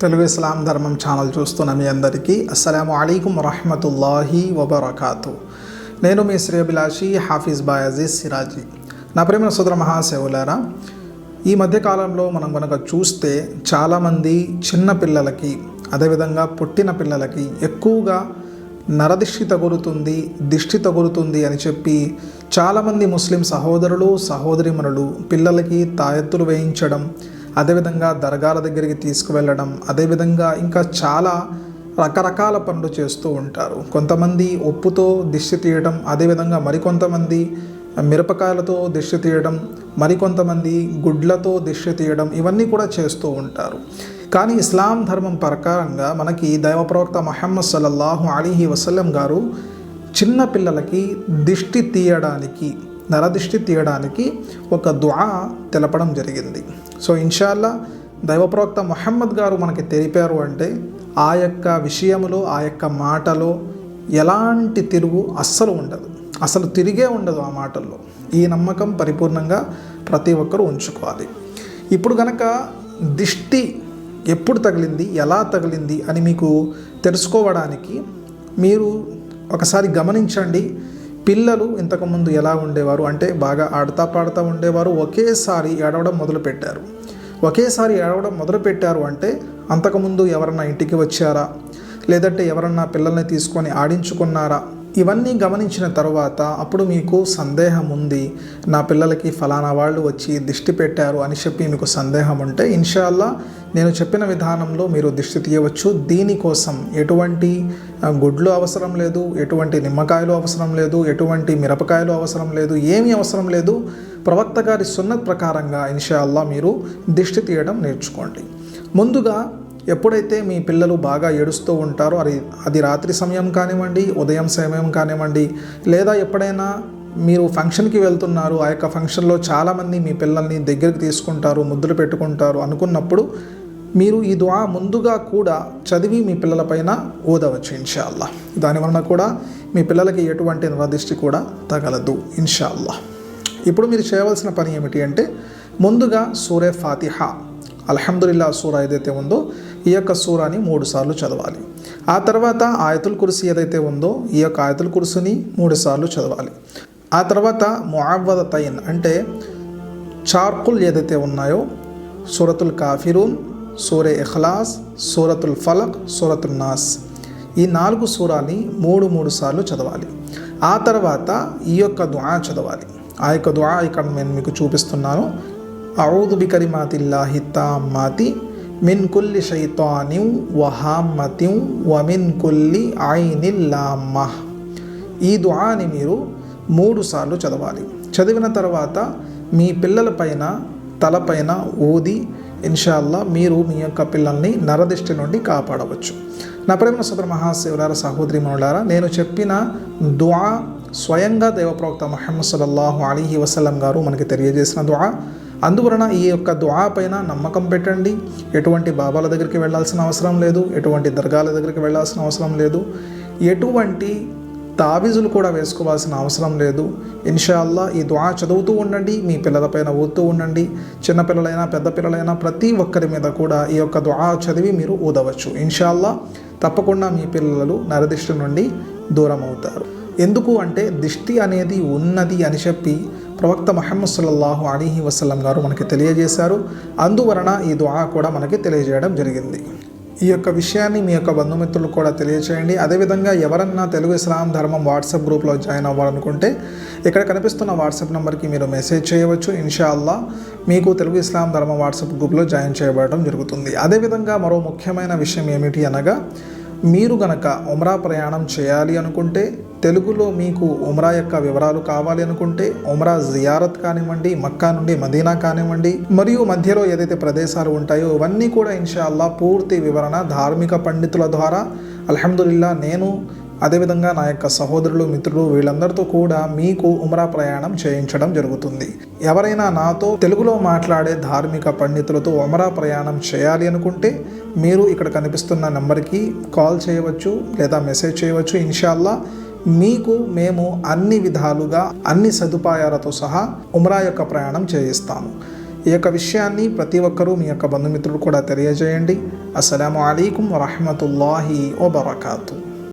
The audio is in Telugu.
తెలుగు ఇస్లాం ధర్మం ఛానల్ చూస్తున్న మీ అందరికీ అస్సలం అయికం వరహమతుల్లాహి వబర్కాతు. నేను మీ శ్రేయభిలాషి హాఫీజ్ బాయ్ సిరాజీ. నా ప్రేమ సోదర మహాసేవులారా ఈ మధ్యకాలంలో మనం కనుక చూస్తే చాలామంది చిన్న పిల్లలకి అదేవిధంగా పుట్టిన పిల్లలకి ఎక్కువగా నరదిష్టి తగులుతుంది దిష్టి తగులుతుంది అని చెప్పి చాలామంది ముస్లిం సహోదరులు సహోదరిమణులు పిల్లలకి తాయెత్తులు వేయించడం అదేవిధంగా దర్గాల దగ్గరికి తీసుకువెళ్ళడం అదేవిధంగా ఇంకా చాలా రకరకాల పనులు చేస్తూ ఉంటారు. కొంతమంది ఉప్పుతో దిష్టి తీయడం అదేవిధంగా మరికొంతమంది మిరపకాయలతో దిష్టి తీయడం మరికొంతమంది గుడ్లతో దిష్టి తీయడం ఇవన్నీ కూడా చేస్తూ ఉంటారు. కానీ ఇస్లాం ధర్మం ప్రకారంగా మనకి దైవ ప్రవక్త మహమ్మద్ సల్లల్లాహు అలీహి వసల్లం గారు చిన్న పిల్లలకి దిష్టి తీయడానికి నరదిష్టి తీయడానికి ఒక దుఆ తెలపడం జరిగింది. సో ఇన్షాల్లా దైవప్రవక్త మొహమ్మద్ గారు మనకి తెలిపారు అంటే ఆ యొక్క విషయంలో ఆ యొక్క మాటలో ఎలాంటి తిరుగు అస్సలు ఉండదు. అసలు తిరిగే ఉండదు ఆ మాటల్లో. ఈ నమ్మకం పరిపూర్ణంగా ప్రతి ఒక్కరూ ఉంచుకోవాలి. ఇప్పుడు గనక దిష్టి ఎప్పుడు తగిలింది ఎలా తగిలింది అని మీకు తెలుసుకోవడానికి మీరు ఒకసారి గమనించండి. పిల్లలు ఇంతకుముందు ఎలా ఉండేవారు? అంటే బాగా ఆడతా పాడుతూ ఉండేవారు. ఒకేసారి ఏడవడం మొదలుపెట్టారు. ఒకేసారి ఏడవడం మొదలుపెట్టారు అంటే అంతకుముందు ఎవరన్నా ఇంటికి వచ్చారా? లేదంటే ఎవరన్నా పిల్లల్ని తీసుకొని ఆడించుకున్నారా? ఇవన్నీ గమనించిన తర్వాత అప్పుడు మీకు సందేహం ఉంది నా పిల్లలకి ఫలానా వాళ్ళు వచ్చి దిష్టి పెట్టారు అని చెప్పి మీకు సందేహం ఉంటే ఇన్షాల్లా నేను చెప్పిన విధానంలో మీరు దిష్టి తీయవచ్చు. దీనికోసం ఎటువంటి గుడ్లు అవసరం లేదు ఎటువంటి నిమ్మకాయలు అవసరం లేదు ఎటువంటి మిరపకాయలు అవసరం లేదు ఏమీ అవసరం లేదు. ప్రవక్త గారి సున్నత్ ప్రకారంగా ఇన్షాల్లా మీరు దిష్టి తీయడం నేర్చుకోండి. ముందుగా ఎప్పుడైతే మీ పిల్లలు బాగా ఏడుస్తూ ఉంటారో అది అది రాత్రి సమయం కానివ్వండి ఉదయం సమయం కానివ్వండి లేదా ఎప్పుడైనా మీరు ఫంక్షన్కి వెళ్తున్నారు ఆ యొక్క ఫంక్షన్లో చాలామంది మీ పిల్లల్ని దగ్గరికి తీసుకుంటారు ముద్దులు పెట్టుకుంటారు అనుకున్నప్పుడు మీరు ఈ దుఆ ముందుగా కూడా చదివి మీ పిల్లలపైన ఓదవచ్చు ఇన్షాల్లా. దానివలన కూడా మీ పిల్లలకి ఎటువంటి నరదిష్టి కూడా తగలదు ఇన్షాల్లా. ఇప్పుడు మీరు చేయవలసిన పని ఏమిటి అంటే ముందుగా సూరే ఫాతిహా అల్హమ్దుల్లా సూర ఏదైతే ఉందో ఈ యొక్క సూరాని మూడు సార్లు చదవాలి. ఆ తర్వాత ఆయతుల్ కుర్సీ ఏదైతే ఉందో ఈ యొక్క ఆయతుల్ కుర్సుని మూడు సార్లు చదవాలి. ఆ తర్వాత ముఆవద తైన్ అంటే చార్కుల్ ఏదైతే ఉన్నాయో సూరతుల్ కాఫిరూన్ సూరే ఇఖ్లాస్ సూరతుల్ ఫలక్ సూరతుల్ నాస్ ఈ నాలుగు సూరాని మూడు మూడు సార్లు చదవాలి. ఆ తర్వాత ఈ యొక్క దుఆ చదవాలి. ఆ యొక్క దుఆ ఇక్కడ నేను మీకు చూపిస్తున్నాను. ఔదు బికరిమాతిల్లాహి తామ్మాతి మిన్ కుల్లి శైతాని వహామ్మతిం వమిన్ కుల్లి ఐనిల్లామ్మ ఈ దుఆని మీరు మూడు సార్లు చదవాలి. చదివిన తర్వాత మీ పిల్లలపైన తలపైన ఊది ఇన్షాల్లా మీరు మీ యొక్క పిల్లల్ని నరదిష్టి నుండి కాపాడవచ్చు. నా ప్రేమ సోదర మహాశివరార సహోదరి మనులారా నేను చెప్పిన దుఆ స్వయంగా దేవప్రవక్త మహమ్మద్ సల్లల్లాహు అలీహి వసలం గారు మనకి తెలియజేసిన దుఆ అందువలన ఈ యొక్క దుఆ పైన నమ్మకం పెట్టండి. ఎటువంటి బాబాల దగ్గరికి వెళ్ళాల్సిన అవసరం లేదు. ఎటువంటి దర్గాల దగ్గరికి వెళ్ళాల్సిన అవసరం లేదు. ఎటువంటి తావీజులు కూడా వేసుకోవాల్సిన అవసరం లేదు. ఇన్షాల్లా ఈ దుఆ చదువుతూ ఉండండి. మీ పిల్లలపైన ఊతూ ఉండండి. చిన్నపిల్లలైనా పెద్ద పిల్లలైనా ప్రతి ఒక్కరి మీద కూడా ఈ యొక్క దుఆ చదివి మీరు ఊదవచ్చు. ఇన్షాల్లా తప్పకుండా మీ పిల్లలు నరదిష్టి నుండి దూరం అవుతారు ఎందుకు అంటే దిష్టి అనేది ఉన్నది అని చెప్పి ప్రవక్త మహమ్మద్ సల్లల్లాహు అలీహి వసలం గారు మనకి తెలియజేశారు. అందువలన ఈ దుఆ కూడా మనకి తెలియజేయడం జరిగింది. ఈ యొక్క విషయాన్ని మీ యొక్క బంధుమిత్రులు కూడా తెలియచేయండి. అదేవిధంగా ఎవరన్నా తెలుగు ఇస్లాం ధర్మం వాట్సాప్ గ్రూప్లో జాయిన్ అవ్వాలనుకుంటే ఇక్కడ కనిపిస్తున్న వాట్సాప్ నెంబర్కి మీరు మెసేజ్ చేయవచ్చు. ఇన్షాల్లా మీకు తెలుగు ఇస్లాం ధర్మం వాట్సాప్ గ్రూప్లో జాయిన్ చేయబడడం జరుగుతుంది. అదేవిధంగా మరో ముఖ్యమైన విషయం ఏమిటి అనగా మీరు గనక ఉమ్రా ప్రయాణం చేయాలి అనుకుంటే తెలుగులో మీకు ఉమ్రా యొక్క వివరాలు కావాలి అనుకుంటే ఉమ్రా జియారత్ కానివ్వండి మక్కా నుండి మదీనా కానివ్వండి మరియు మధ్యలో ఏదైతే ప్రదేశాలు ఉంటాయో ఇవన్నీ కూడా ఇన్షాల్లా పూర్తి వివరణ ధార్మిక పండితుల ద్వారా. అల్హమ్దుల్లా నేను అదేవిధంగా నా యొక్క సహోదరులు మిత్రులు వీళ్ళందరితో కూడా మీకు ఉమ్రా ప్రయాణం చేయించడం జరుగుతుంది. ఎవరైనా నాతో తెలుగులో మాట్లాడే ధార్మిక పండితులతో ఉమరా ప్రయాణం చేయాలి అనుకుంటే మీరు ఇక్కడ కనిపిస్తున్న నెంబర్కి కాల్ చేయవచ్చు లేదా మెసేజ్ చేయవచ్చు. ఇన్షాల్లా మీకు మేము అన్ని విధాలుగా అన్ని సదుపాయాలతో సహా ఉమ్రా యొక్క ప్రయాణం చేయిస్తాము. ఈ యొక్క విషయాన్ని ప్రతి ఒక్కరూ మీ యొక్క బంధుమిత్రులు కూడా తెలియజేయండి. అస్సలం అయికం వరహమతుల్లాహి వబర్కాతూ.